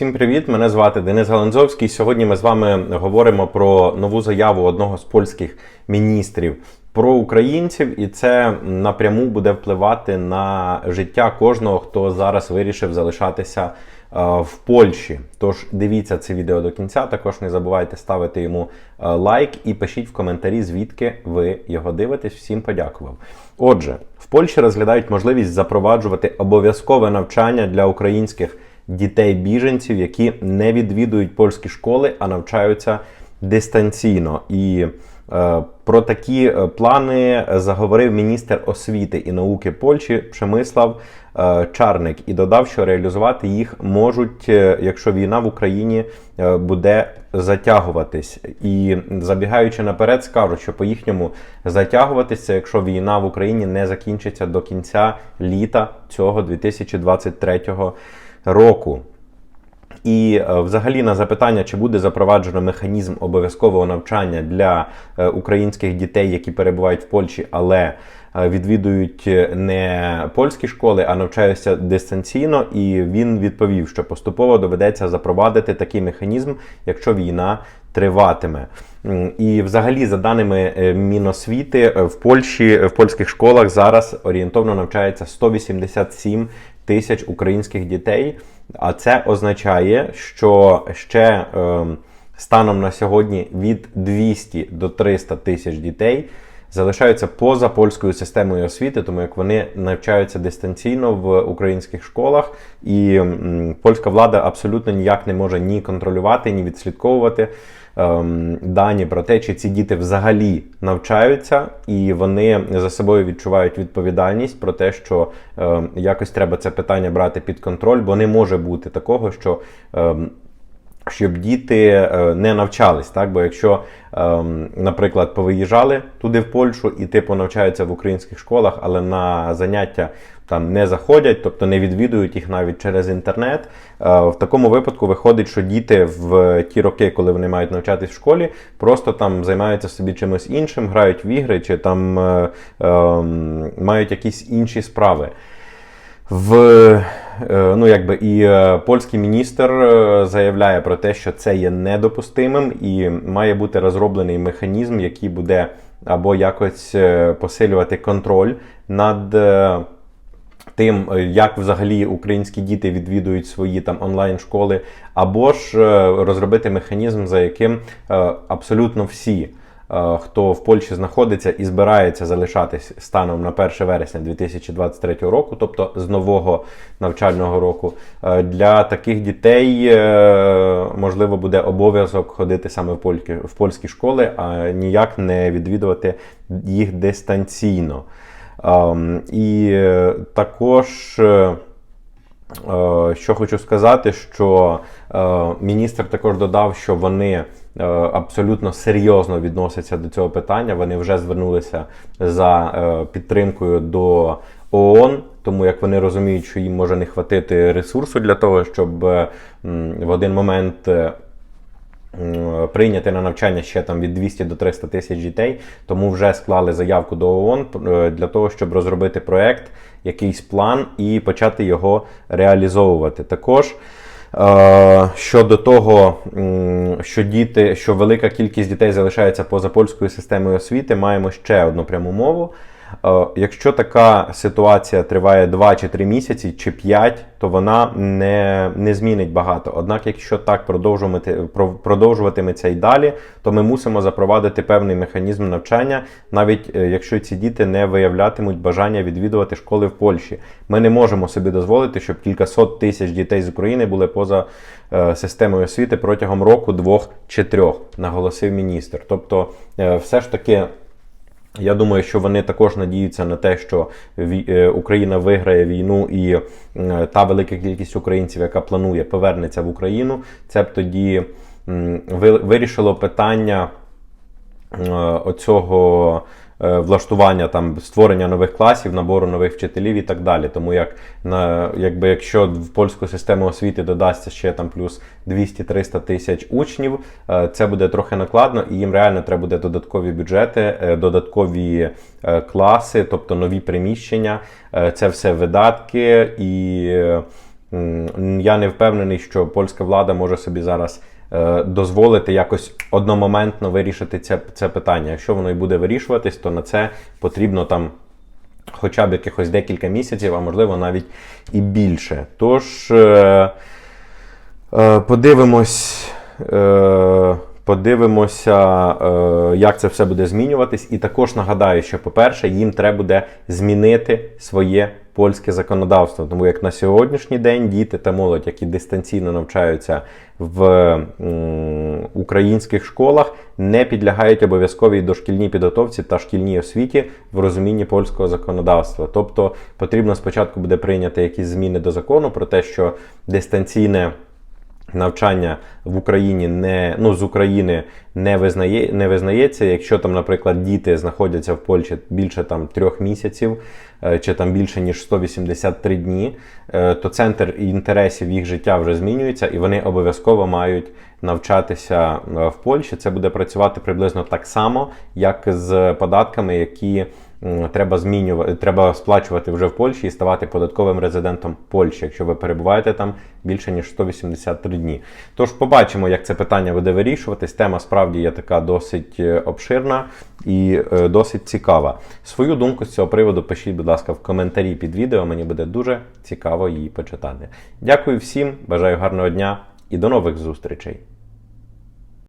Всім привіт! Мене звати Денис Галанзовський. Сьогодні ми з вами говоримо про нову заяву одного з польських міністрів про українців, і це напряму буде впливати на життя кожного, хто зараз вирішив залишатися е, в Польщі. Тож дивіться це відео до кінця. Також не забувайте ставити йому е, лайк і пишіть в коментарі, звідки ви його дивитесь. Всім подякував. Отже, в Польщі розглядають можливість запроваджувати обов'язкове навчання для українських дітей-біженців, які не відвідують польські школи, а навчаються дистанційно. І е, про такі е, плани заговорив міністр освіти і науки Польщі Przemysław е, Чарник і додав, що реалізувати їх можуть, е, якщо війна в Україні е, буде затягуватись. І забігаючи наперед, скажу, що по їхньому затягуватись це, якщо війна в Україні не закінчиться до кінця літа цього 2023 року. І е, взагалі на запитання, чи буде запроваджено механізм обов'язкового навчання для е, українських дітей, які перебувають в Польщі, але е, відвідують не польські школи, а навчаються дистанційно. І він відповів, що поступово доведеться запровадити такий механізм, якщо війна триватиме. І взагалі, за даними Міносвіти, в Польщі в польських школах зараз орієнтовно навчається 187 тисяч українських дітей. А це означає, що ще е, станом на сьогодні від 200 до 300 тисяч дітей залишаються поза польською системою освіти, тому як вони навчаються дистанційно в українських школах, і м, польська влада абсолютно ніяк не може ні контролювати, ні відслідковувати ем, дані про те, чи ці діти взагалі навчаються, і вони за собою відчувають відповідальність про те, що ем, якось треба це питання брати під контроль, бо не може бути такого, що. ем, щоб діти е, не навчались, так? Бо якщо, ем, наприклад, повиїжджали туди в Польщу і типу навчаються в українських школах, але на заняття там не заходять, тобто не відвідують їх навіть через інтернет. е, В такому випадку виходить, що діти в ті роки, коли вони мають навчатись в школі, просто там займаються собі чимось іншим, грають в ігри чи там е, ем, мають якісь інші справи. В е, ну якби і е, польський міністр е, заявляє про те, що це є недопустимим, і має бути розроблений механізм, який буде або якось е, посилювати контроль над. Тим, е, як взагалі українські діти відвідують свої там онлайн-школи, або ж е, розробити механізм, за яким е, абсолютно всі, хто в Польщі знаходиться і збирається залишатись станом на 1 вересня 2023 року, тобто з нового навчального року, для таких дітей можливо буде обов'язок ходити саме в польські, в польські школи, а ніяк не відвідувати їх дистанційно. І також. е, Е, Що хочу сказати, що е, міністр також додав, що вони абсолютно серйозно відносяться до цього питання. Вони вже звернулися за підтримкою до ООН, тому як вони розуміють, що їм може не хватити ресурсу для того, щоб в один момент. Прийняти на навчання ще там від 200 до 300 тисяч дітей, тому вже склали заявку до ООН е, для того, щоб розробити проект, якийсь план і почати його реалізовувати. Також е, щодо того, що діти, що велика кількість дітей залишається поза польською системою освіти, маємо ще одну пряму мову. Е, Якщо така ситуація триває 2 чи 3 місяці, чи 5, то вона не, не змінить багато. Однак, якщо так продовжувати, про- продовжуватиметься і далі, то ми мусимо запровадити певний механізм навчання, навіть е, якщо ці діти не виявлятимуть бажання відвідувати школи в Польщі. Ми не можемо собі дозволити, щоб кількасот тисяч дітей з України були поза е, системою освіти протягом року, двох чи трьох, наголосив міністр. Тобто, все ж таки. Я думаю, що вони також надіються на те, що е, Україна виграє війну, і е, та велика кількість українців, яка планує, повернеться в Україну. Це б тоді ви- вирішило питання е, оцього влаштування там створення нових класів, набору нових вчителів і так далі. Тому як на якби якщо в польську систему освіти додасться ще там плюс 200-300 тисяч учнів, е, це буде трохи накладно, і їм реально треба буде додаткові бюджети, е, додаткові е, класи, тобто нові приміщення. Е, Це все видатки і. е, я не впевнений, що польська влада може собі зараз е, дозволити якось одномоментно вирішити це, це питання. Якщо воно і буде вирішуватись, то на це потрібно там хоча б якихось декілька місяців, а можливо навіть і більше. Тож е, е, подивимось. Е, Подивимося, е, як це все буде змінюватись. І також нагадаю, що, по-перше, їм треба буде змінити своє польське законодавство. Тому як на сьогоднішній день діти та молодь, які дистанційно навчаються в українських школах, не підлягають обов'язковій дошкільній підготовці та шкільній освіті в розумінні польського законодавства. Тобто потрібно спочатку буде прийняти якісь зміни до закону про те, що дистанційне навчання в Україні не ну з України не визнає не визнається. Якщо там, наприклад, діти знаходяться в Польщі більше там трьох місяців е, чи там більше ніж 183 дні, е, то центр інтересів їх життя вже змінюється, і вони обов'язково мають навчатися е, в Польщі. Це буде працювати приблизно так само, як з податками, які треба змінювати, треба сплачувати вже в Польщі і ставати податковим резидентом Польщі, якщо ви перебуваєте там більше ніж 183 дні. Тож побачимо, як це питання буде вирішуватись. Тема справді є така досить е, обширна і е, досить цікава. Свою думку з цього приводу пишіть, будь ласка, в коментарі під відео. Мені буде дуже цікаво її почитати. Дякую всім, бажаю гарного дня і до нових зустрічей.